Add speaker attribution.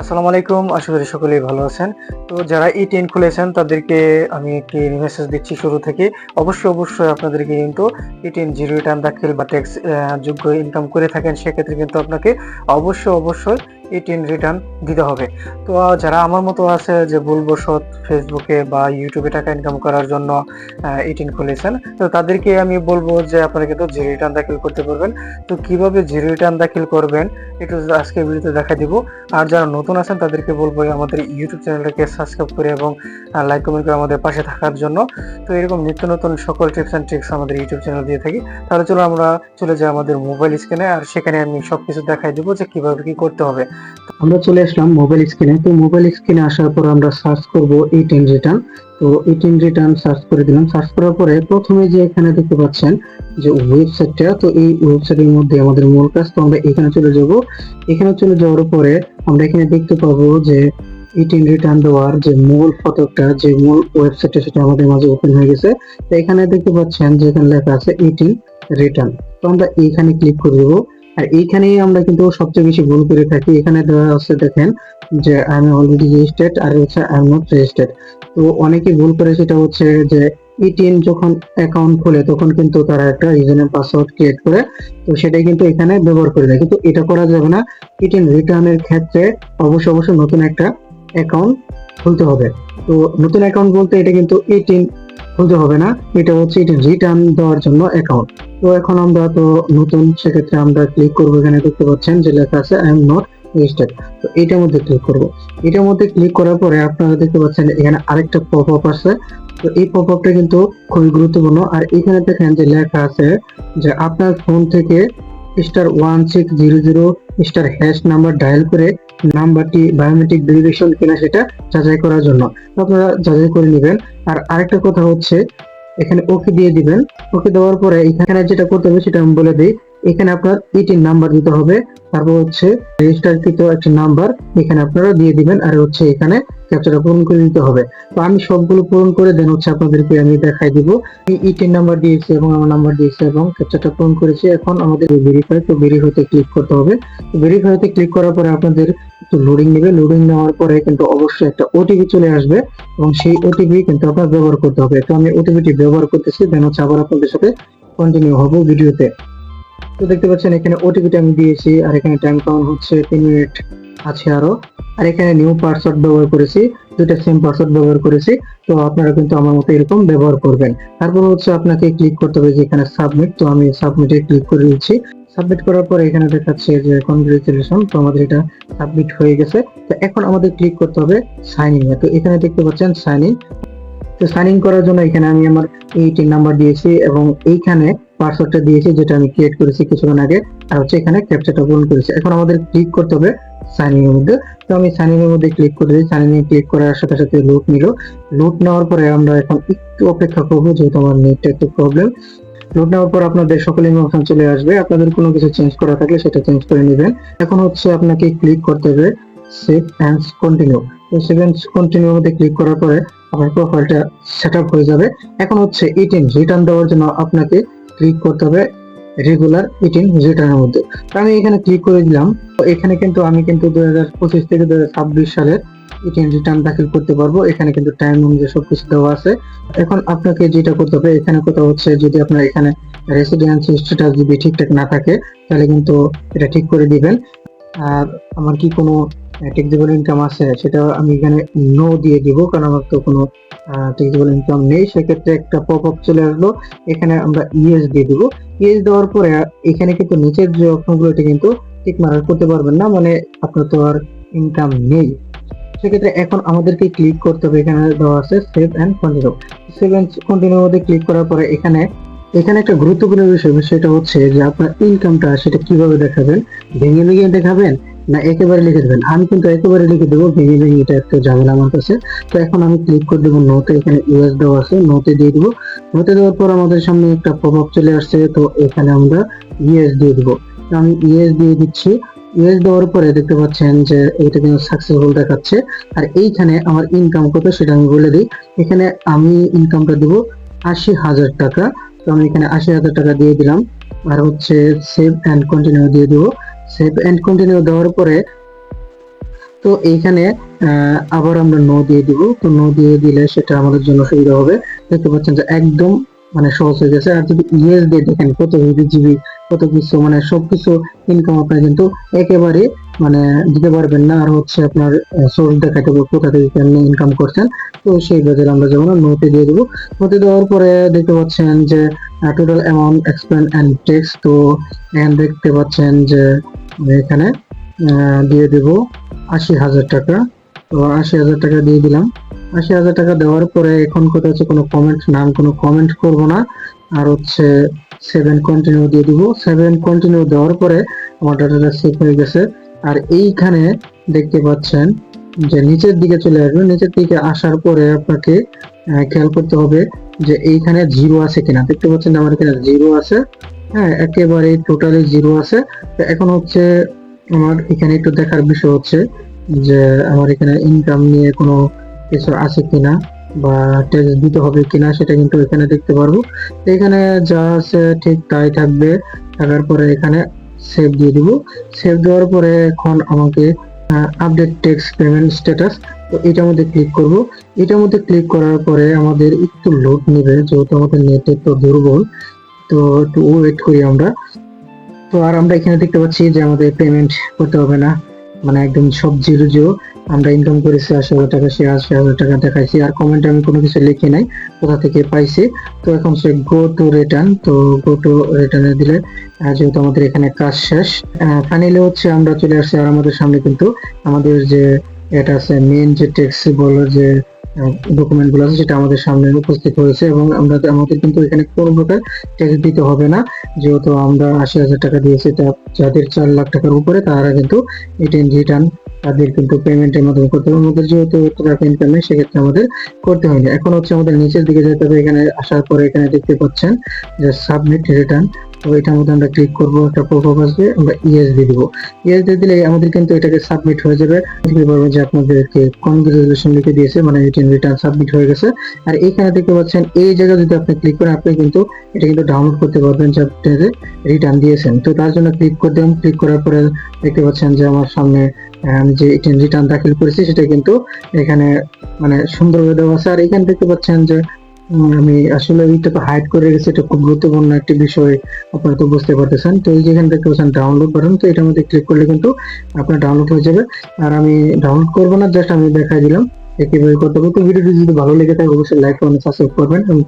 Speaker 1: আসসালামু আলাইকুম। আশা করি সকলেই ভালো আছেন। তো যারা ই টেন খুলেছেন, তাদেরকে আমি একটি মেসেজ দিচ্ছি শুরু থেকে। অবশ্যই অবশ্যই আপনাদেরকে কিন্তু ই টেন জিরো রিটার্ন দাখিল বা ট্যাক্স যোগ্য ইনকাম করে থাকেন, সেক্ষেত্রে কিন্তু আপনাকে অবশ্যই অবশ্যই ই টেন রিটার্ন দিতে হবে। তো যারা আমার মতো আছে যে ভুলবশত ফেসবুকে বা ইউটিউবে টাকা ইনকাম করার জন্য ই টেন খুলেছেন, তো তাদেরকে আমি বলব যে আপনারা কিন্তু জিরো রিটার্ন দাখিল করতে পারবেন। তো কীভাবে জিরো রিটার্ন দাখিল করবেন, একটু আজকে ভিডিওতে দেখা দিব। আর যারা নতুন আছেন, তাদেরকে বলব আমাদের ইউটিউব চ্যানেলটাকে সাবস্ক্রাইব করে এবং লাইক কমেন্ট করে আমাদের পাশে থাকার জন্য। তো এরকম নিত্য নতুন সকল টিপস অ্যান্ড ট্রিক্স আমাদের ইউটিউব চ্যানেল দিয়ে থাকি। তাহলে চলো আমরা চলে যাই আমাদের মোবাইল স্ক্রিনে আর সেখানে আমি সবকিছু দেখাই দেবো যে কীভাবে কি করতে হবে।
Speaker 2: আমরা চলে আসলাম মোবাইল স্ক্রিনে তো মোবাইল স্ক্রিনে আসার পর আমরা সার্চ করব এই টেন রিটার্ন তো এই টেন রিটার্ন সার্চ করে দিলাম। সার্চ করার পরে প্রথমে যে এখানে দেখতে পাচ্ছেন যে ওয়েবসাইটটা তো এই ওয়েবসাইটের মধ্যে আমাদের মূল কাজ তো আমরা এখানে চলে যাব। এখানে চলে যাওয়ার পরে আমরা এখানে দেখতে পাবো যে এই টেন রিটার্ন দেওয়ার যে মূল ফটোটা যে মূল ওয়েবসাইটটা সেটা আমাদের মাঝে ওপেন হয়ে গেছে। তো এখানে দেখতে পাচ্ছেন যে এখানে লেখা আছে এইটিন রিটার্ন তো আমরা এইখানে ক্লিক করে দেবো। আর এইখানেই আমরা কিন্তু সবচেয়ে বেশি ভুল করে থাকি। এখানে দেওয়া আছে দেখেন যে আই এম অলরেডি রেজিস্টার্ড আর হচ্ছে আই এম নট রেজিস্টার্ড তো অনেকে ভুল করে, সেটা হচ্ছে যে ইটিএন যখন অ্যাকাউন্ট খোলে, তখন কিন্তু তারা একটা ইউজার পাসওয়ার্ড ক্রিয়েট করে, তো সেটাই কিন্তু এখানে ব্যবহার করে দেয়। কিন্তু এটা করা যাবে না। ইটিএন রিটার্নের ক্ষেত্রে অবশ্যই অবশ্যই নতুন একটা অ্যাকাউন্ট খুলতে হবে। তো নতুন অ্যাকাউন্ট বলতে এটা কিন্তু ইটিএন খুলতে হবে না। এটা হচ্ছে এটা রিটার্ন দেওয়ার জন্য অ্যাকাউন্ট তো এখন আমরা তো নতুন, সেক্ষেত্রে আমরা ক্লিক করব এখানে, দেখতে পাচ্ছেন যে লেখা আছে আই এম নট রেজিস্টার্ড তো এটার মধ্যে ক্লিক করব। এটার মধ্যে ক্লিক করার পরে আপনারা দেখতে পাচ্ছেন এখানে আরেকটা পপ আপ আছে তো এই পপ আপটা কিন্তু খুবই গুরুত্বপূর্ণ। আর এখানে দেখেন যে লেখা আছে যে আপনার ফোন থেকে star one six zero zero star hash number dial করে নাম্বারটি বায়োমেট্রিক ভেরিফিকেশন কিনা সেটা যাচাই করার জন্য। আপনারা যাচাই করে নেবেন। আর আরেকটা কথা হচ্ছে, এখানে ওকে দিয়ে দিবেন। ওকে দেওয়ার পরে এখানে যেটা করতে হবে সেটা আমি বলে দিই। এখানে আপনার ইটির নাম্বার দিতে হবে। তারপর হচ্ছে রেজিস্টারকৃত একটা নাম্বার এখানে আপনারা দিয়ে দিবেন আর হচ্ছে এখানে ক্যাপচারটা পূরণ করে দিতে হবে। তো আমি সবগুলো পূরণ করে দেন হচ্ছে আপনাদেরকে আমি দেখাই দিব। ইটির নাম্বার দিয়েছি এবং আমার নাম্বার দিয়েছি এবং ক্যাপচারটা পূরণ করেছি। এখন আমাদের ভেরিফাই তো ভেরিফাইতে ক্লিক করতে হবে। তো ভেরিফাইতে ক্লিক করার পরে আপনাদের একটু লোডিং নেবে। লোডিং নেওয়ার পরে কিন্তু অবশ্যই একটা ওটিপি চলে আসবে এবং সেই ওটিপি কিন্তু আপনার ব্যবহার করতে হবে। তো আমি ওটিপিটি ব্যবহার করতেছি, দেন হচ্ছে আবার আপনাদের সাথে কন্টিনিউ হব ভিডিওতে। তো দেখতে পাচ্ছেন, এখানে ওটিপিটা আমি দিয়েছি, আর এখানে টাইম কাউন্ট হচ্ছে তিন মিনিট আছে আরও। আর এখানে নিউ পাসওয়ার্ড ব্যবহার করেছি দুটা সেম পাসওয়ার্ড ব্যবহার করেছি, তো আপনারা কিন্তু আমার মতো এরকম ব্যবহার করবেন। তারপর হচ্ছে আপনাকে ক্লিক করতে হবে যে এখানে সাবমিট তো আমি সাবমিটে ক্লিক করে দিচ্ছি সাবমিট করার পরে এখানে দেখাচ্ছে যে কনগ্রেচুলেশন তো আমাদের এটা সাবমিট হয়ে গেছে। তো এখন আমাদের ক্লিক করতে হবে সাইন ইন তো এখানে দেখতে পাচ্ছেন সাইন ইন তো সাইন ইন করার জন্য এখানে আমি আমার এইটিন নাম্বার দিয়েছি এবং এইখানে পাসওয়ার্ডটা দিয়েছি, যেটা আমি ক্রিয়েট করেছি কিছুক্ষণ আগে, আর হচ্ছে এখানে ক্যাপচারটা পূরণ করেছি। এখন আমাদের ক্লিক করতে হবে সাইন ইন এর মধ্যে। তো আমি সাইন ইন এর মধ্যে ক্লিক করে দিই সাইন ইন ক্লিক করার সাথে সাথে লুট নিল। লুট নেওয়ার পরে আমরা এখন একটু অপেক্ষা করব, যেহেতু আমার নেটটা একটু প্রবলেম লোড নেওয়ার পর আপনাদের সকল ইনফরমেশন চলে আসবে। আপনাদের কোনো কিছু চেঞ্জ করা থাকলে সেটা চেঞ্জ করে নেবেন। এখন হচ্ছে আপনাকে ক্লিক করতে হবে সেভ অ্যান্ড কন্টিনিউ তো সেভ অ্যান্ড কন্টিনিউ মধ্যে ক্লিক করার পরে আপনার প্রোফাইলটা সেট আপ হয়ে যাবে। এখন হচ্ছে ইটিন রিটার্ন দেওয়ার জন্য আপনাকে ক্লিক করতে হবে রেগুলার ইটিন রিটার্নের মধ্যে। আমি এখানে ক্লিক করে দিলাম। এখানে কিন্তু আমি কিন্তু দুই হাজার পঁচিশ থেকে দুই হাজার ছাব্বিশ সালের ইটিন রিটার্ন দাখিল করতে পারব। এখানে কিন্তু টাইম অনুযায়ী সবকিছু দেওয়া আছে। এখন আপনাকে যেটা করতে হবে, এখানে কথা হচ্ছে যদি আপনার এখানে রেসিডেন্স স্ট্যাটাস যদি ঠিকঠাক না থাকে, তাহলে কিন্তু এটা ঠিক করে দিবেন। আর আমার কি কোনো টেক্সিবল ইনকাম আছে? সেটা আমি এখানে নো দিয়ে দিব, কারণ আমার তো কোনো টেক্সিবল ইনকাম নেই, সেক্ষেত্রে একটা পপ আপ চলে আসলো। এখানে আমরা ইএস দিয়ে দিব। ইএস দেওয়ার পরে এখানে কিন্তু নিচের যে অপশনগুলো, এটা কিন্তু টিক মার্ক করতে পারবেন না মানে আপনার তো আর ইনকাম নেই। সেক্ষেত্রে এখন আমাদেরকে ক্লিক করতে হবে, এখানে দেওয়া আছে save and continue save and continue মধ্যে ক্লিক করার পরে এখানে এখানে একটা গুরুত্বপূর্ণ বিষয়, সেটা হচ্ছে যে আপনার ইনকামটা সেটা কীভাবে দেখাবেন? ভেঙে ভেঙে দেখাবেন? না, একেবারে লিখে দেবেন। আমি কিন্তু একেবারে লিখে দেবো, ভেঙে ভেঙে এটা একটু ঝামেলা আমার কাছে। তো এখন আমি ক্লিক করে দেবো নোতে এখানে ইউএস দেওয়া আছে নোতে দিয়ে দিব। নোতে দেওয়ার পর আমাদের সামনে একটা আপ চলে আসছে, তো এখানে আমরা ইএস দিয়ে দিব। আমি ইএস দিয়ে দিচ্ছি। ইউএস দেওয়ার পরে দেখতে পাচ্ছেন যে এটা কিন্তু সাকসেসফুল দেখাচ্ছে। আর এইখানে আমার ইনকাম কত সেটা আমি বলে দিই। এখানে আমি ইনকামটা দিব আশি হাজার টাকা। তো আমি এখানে আশি হাজার টাকা দিয়ে দিলাম। আর হচ্ছে সেভ অ্যান্ড কন্টিনিউ দিয়ে দিব। সেভ অ্যান্ড কন্টিনিউ দেওয়ার পরে তো এইখানে আবার আমরা নো দিয়ে দিব। তো নো দিয়ে দিলে সেটা আমাদের জন্য সুবিধা হবে। দেখতে পাচ্ছেন যে একদম মানে সহজ হয়ে গেছে। আর যদি ইএস দিয়ে দেখেন, কত জিবি জিবি কত কিছু মানে সবকিছু ইনকাম আপনার কিন্তু একেবারে মানে দিতে পারবেন না। আর হচ্ছে আপনার সোর্স দেখাতে হবে কোথা থেকে কেমনি ইনকাম করছেন। তো সেই বাজারে আমরা যেমন নোটে দিয়ে দেবো। নোটে দেওয়ার পরে দেখতে পাচ্ছেন যে total amount expend and tax তো এখানে দেখতে পাচ্ছেন যে এখানে দিয়ে দেব আশি হাজার টাকা। তো আশি হাজার টাকা দিয়ে দিলাম। আশি হাজার টাকা দেওয়ার পরে এখন কথা হচ্ছে কোনো কমেন্ট না আমি কোনো কমেন্ট করব না। আর হচ্ছে সেভেন কন্টিনিউ দিয়ে দিব। সেভেন কন্টিনিউ দেওয়ার পরে আমার ডাটাটা সেভ হয়ে গেছে। আর এইখানে দেখতে পাচ্ছেন যে নিচের দিকে চলে আসবে। নিচের দিকে আসার পরে আপনাকে খেয়াল করতে হবে যে এইখানে জিরো আছে কিনা। দেখতে পাচ্ছেন আমার এখানে জিরো আছে। হ্যাঁ একেবারে টোটালি জিরো আছে। এখন হচ্ছে আমার এখানে একটু দেখার বিষয় হচ্ছে যে আমার এখানে ইনকাম নিয়ে কোনো কিছু আছে কিনা বা ট্যাক্স দিতে হবে কিনা সেটা কিন্তু এখানে দেখতে পারব। এখানে যা আছে ঠিক তাই থাকবে। থাকার পরে এখানে সেভ দিয়ে দিব। সেভ দেওয়ার পরে এখন আমাকে আপডেট টেক্স পেমেন্ট স্ট্যাটাস তো এটার মধ্যে ক্লিক করব। এটার মধ্যে ক্লিক করার পরে আমাদের একটু লোড নেবে, যেহেতু আমাদের নেট একটু দুর্বল। তো একটু ওয়েট করি আমরা। তো আর আমরা এখানে দেখতে পাচ্ছি যে আমাদের পেমেন্ট করতে হবে না। মানে একদম সব জিরো জিরো আমরা ইনকাম করেছি আশি হাজার টাকা, সে আশি হাজার টাকা দেখাইছি। আর কমেন্টে আমি কোনো কিছু লিখি নাই, কোথা থেকে পাইছি। তো এখন সে গো টু রিটার্ন তো গো টু রিটার্নে দিলে যেহেতু আমাদের এখানে কাজ শেষ। ফাইনালি হচ্ছে আমরা চলে আসছি আর আমাদের সামনে কিন্তু আমাদের যে এটা আছে মেন যে ট্যাক্সি বলো যে ডকুমেন্টগুলো আছে সেটা আমাদের সামনে উপস্থিত হয়েছে এবং আমরা আমাদের কিন্তু এখানে কোনো প্রকার ট্যাক্স দিতে হবে না। যেহেতু আমরা আশি হাজার টাকা দিয়েছি, তা যাদের চার লাখ টাকার উপরে তারা কিন্তু রিটার্ন রিটার্ন তাদের কিন্তু পেমেন্টের মাধ্যমে করতে হবে। আমাদের যেহেতু ইনকাম নেই, সেক্ষেত্রে আমাদের করতে হয়নি। এখন হচ্ছে আমাদের নিচের দিকে যেতে হবে। এখানে আসার পরে এখানে দেখতে পাচ্ছেন যে সাবমিট রিটার্ন তো মধ্যে আমরা ক্লিক করব, একটা আসবে, আমরা দিয়ে দিব। দিয়ে দিলে আমাদের কিন্তু এটাকে সাবমিট হয়ে যাবে। দেখতে যে আপনাদেরকে কনগ্রেচুলেশন লিখে দিয়েছে মানে রিটার্ন সাবমিট হয়ে গেছে। আর এইখানে দেখতে পাচ্ছেন, এই যদি আপনি ক্লিক করেন, আপনি কিন্তু এটা কিন্তু ডাউনলোড করতে পারবেন যে রিটার্ন দিয়েছেন। তো তার জন্য ক্লিক করে ক্লিক করার পরে দেখতে পাচ্ছেন যে আমার সামনে আমি যে রিটার্ন দাখিল করেছি, সেটা কিন্তু এখানে মানে সুন্দরভাবে দেওয়া আছে। আর এখানে দেখতে পাচ্ছেন যে আমি আসলে এইটা তো হাইড করে রেখেছি, এটা খুব গুরুত্বপূর্ণ একটি বিষয় আপনারা তো বুঝতে পারতেছেন। তো এই যেখান থেকে পাচ্ছেন ডাউনলোড বাটন তো এটার মধ্যে ক্লিক করলে কিন্তু আপনার ডাউনলোড হয়ে যাবে। আর আমি ডাউনলোড করব না জাস্ট আমি দেখাই দিলাম। একইভাবে করতে হবে তো ভিডিওটি যদি ভালো লেগে থাকে, অবশ্যই লাইক কমেন্ট সাবস্ক্রাইব করবেন। এবং